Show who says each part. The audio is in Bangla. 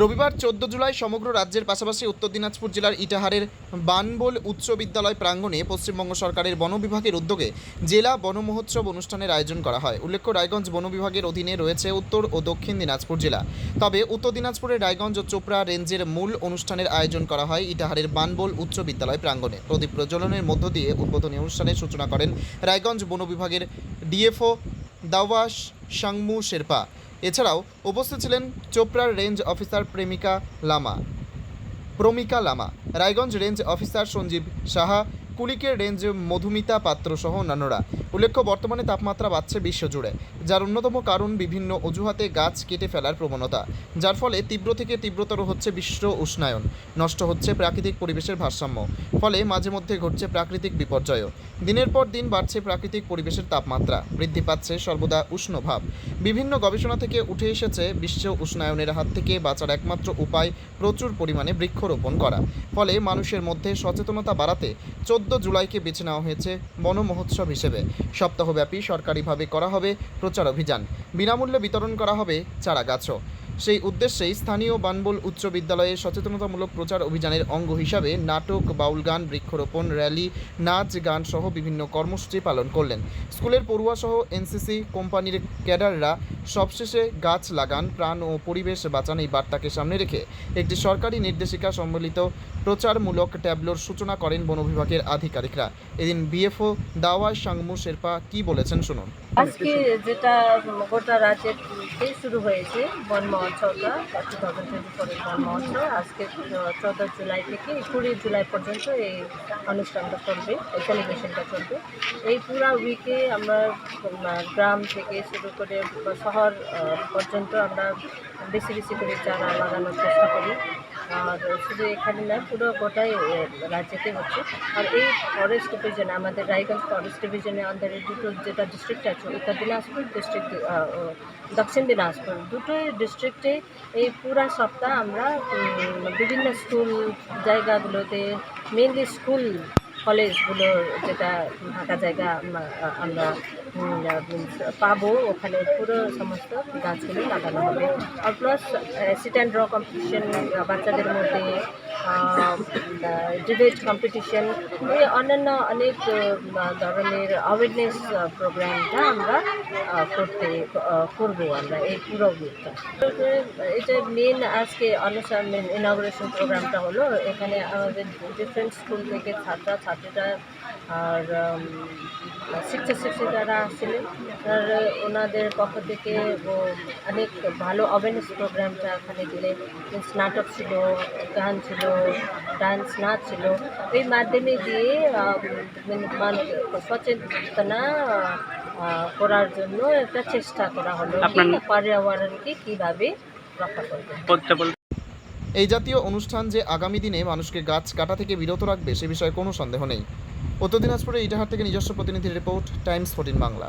Speaker 1: রবিবার চোদ্দ জুলাই সমগ্র রাজ্যের পাশাপাশি উত্তর দিনাজপুর জেলার ইটাহারের বানবোল উচ্চ বিদ্যালয় প্রাঙ্গণে পশ্চিমবঙ্গ সরকারের বন বিভাগের উদ্যোগে জেলা বন মহোৎসব অনুষ্ঠানের আয়োজন করা হয়। উল্লেখ্য, রায়গঞ্জ বন বিভাগের অধীনে রয়েছে উত্তর ও দক্ষিণ দিনাজপুর জেলা। তবে উত্তর দিনাজপুরের রায়গঞ্জ ও চোপড়া রেঞ্জের মূল অনুষ্ঠানের আয়োজন করা হয় ইটাহারের বানবোল উচ্চ বিদ্যালয় প্রাঙ্গণে। প্রদীপ প্রজ্বলনের মধ্য দিয়ে উদ্বোধনী অনুষ্ঠানের সূচনা করেন রায়গঞ্জ বন বিভাগের ডিএফও দাওয়াস সাংমু শেরপা। এছাড়াও উপস্থিত ছিলেন চোপড়ার range officer Premika Lama, Pramika Lama, Raiganj range officer Sanjeev Saha কুলিকের range Madhumita Patra সহ অন্যান্যরা। উল্লেখ্য, বর্তমানে তাপমাত্রা বাড়ছে বিশ্বজুড়ে, যার অন্যতম কারণ বিভিন্ন অজুহাতে গাছ কেটে ফেলার প্রবণতা, যার ফলে তীব্র থেকে তীব্রতর হচ্ছে বিশ্ব উষ্ণায়ন, নষ্ট হচ্ছে প্রাকৃতিক পরিবেশের ভারসাম্য, ফলে মাঝে মধ্যে ঘটছে প্রাকৃতিক বিপর্যয়ও। দিনের পর দিন বাড়ছে প্রাকৃতিক পরিবেশের তাপমাত্রা, বৃদ্ধি পাচ্ছে সর্বদা উষ্ণ ভাব। বিভিন্ন গবেষণা থেকে উঠে এসেছে, বিশ্ব উষ্ণায়নের হাত থেকে বাঁচার একমাত্র উপায় প্রচুর পরিমাণে বৃক্ষরোপণ করা, ফলে মানুষের মধ্যে সচেতনতা বাড়াতে চোদ্দ জুলাইকে বেছে নেওয়া হয়েছে বন মহোৎসব হিসেবে। সপ্তাহব্যাপী সরকারিভাবে করা হবে প্রচার অভিযান। বিনামূল্যে বিতরণ করা হবে চারা গাছও সেই উদ্দেশ্যেই স্থানীয় বানবুল উচ্চ বিদ্যালয়ে সচেতনতামূলক প্রচার অভিযানের অঙ্গ হিসাবে নাটক, বাউল গান, বৃক্ষরোপণ, র্যালি, নাচ, গান সহ বিভিন্ন কর্মসূচি পালন করলেন। স্কুলের পড়ুয়া সহ এনসিসি কোম্পানির ক্যাডাররা সবশেষে গাছ লাগান, প্রাণ ও পরিবেশ বাঁচান এই বার্তাকে সামনে রেখে। একটি সরকারি নির্দেশিকা সম্বলিত প্রচারমূলক ট্যাবলোর সূচনা করেন বন বিভাগের আধিকারিকরা। এদিন বিএফও দাওয়া সাংমু শেরপা কি বলেছেন শুনুন।
Speaker 2: আজকে যেটা গোটা রাজ্যেতেই শুরু হয়েছে বন মহোৎসবটা টু থাউজেন্ড টোয়েন্টি ফোরের বন মহোৎসব আজকে চৌদ্দ জুলাই থেকে কুড়ি জুলাই পর্যন্ত এই অনুষ্ঠানটা চলবে, এই সেলিব্রেশনটা চলবে। এই পুরা উইকে আমরা গ্রাম থেকে শুরু করে শহর পর্যন্ত আমরা বেশি বেশি করে চারা লাগানোর চেষ্টা করি। আর শুধু এখানে না, পুরো গোটাই রাজ্যেতে হচ্ছে। আর এই ফরেস্ট ডিভিশনে আমাদের রায়গঞ্জ ফরেস্ট ডিভিশনের আন্ডারে দুটো যেটা ডিস্ট্রিক্ট আছে উত্তর দিনাজপুর ডিস্ট্রিক্ট দক্ষিণ দিনাজপুর। দুটো ডিস্ট্রিক্টে এই পুরা সপ্তাহ আমরা বিভিন্ন স্কুল জায়গাগুলোতে মেনলি স্কুল কলেজগুলো যেটা ফাঁকা জায়গা আমরা আমরা পাবো, ওখানে পুরো সমস্ত গাছগুলো লাগানো হবে। আর plus sit and draw competition বাচ্চাদের মধ্যে ডিবেট কম্পিটিশন এই অন্যান্য অনেক ধরনের অ্যাওয়ারনেস প্রোগ্রামটা আমরা করতে করব আমরা এই পুরো উইকটা এটা মেন আজকে অনুষ্ঠান ইনগ্রেশন প্রোগ্রামটা হলো এখানে আমাদের ডিফারেন্ট স্কুল থেকে ছাত্র, ছাত্রীরা আর শিক্ষক শিক্ষিকারা আসছিলেন আর ওনাদের পক্ষ থেকে অনেক ভালো অ্যাওয়ারনেস প্রোগ্রামটা এখানে গেলে মিন্স নাটক ছিল, গান ছিল ডান্স নাচ ছিল এই মাধ্যমে দিয়ে সচেতনা করার জন্য একটা চেষ্টা করা হলো
Speaker 3: আপনার-
Speaker 2: কি পর্যাবরণকে কীভাবে রক্ষা করবে
Speaker 1: এই জাতীয় অনুষ্ঠান যে আগামী দিনে মানুষকে গাছ কাটা থেকে বিরত রাখবে সে বিষয়ে কোনো সন্দেহ নেই। উত্তর দিনাজপুরের ইটাহার থেকে নিজস্ব প্রতিনিধির রিপোর্ট টাইমস ফোর্টিন বাংলা।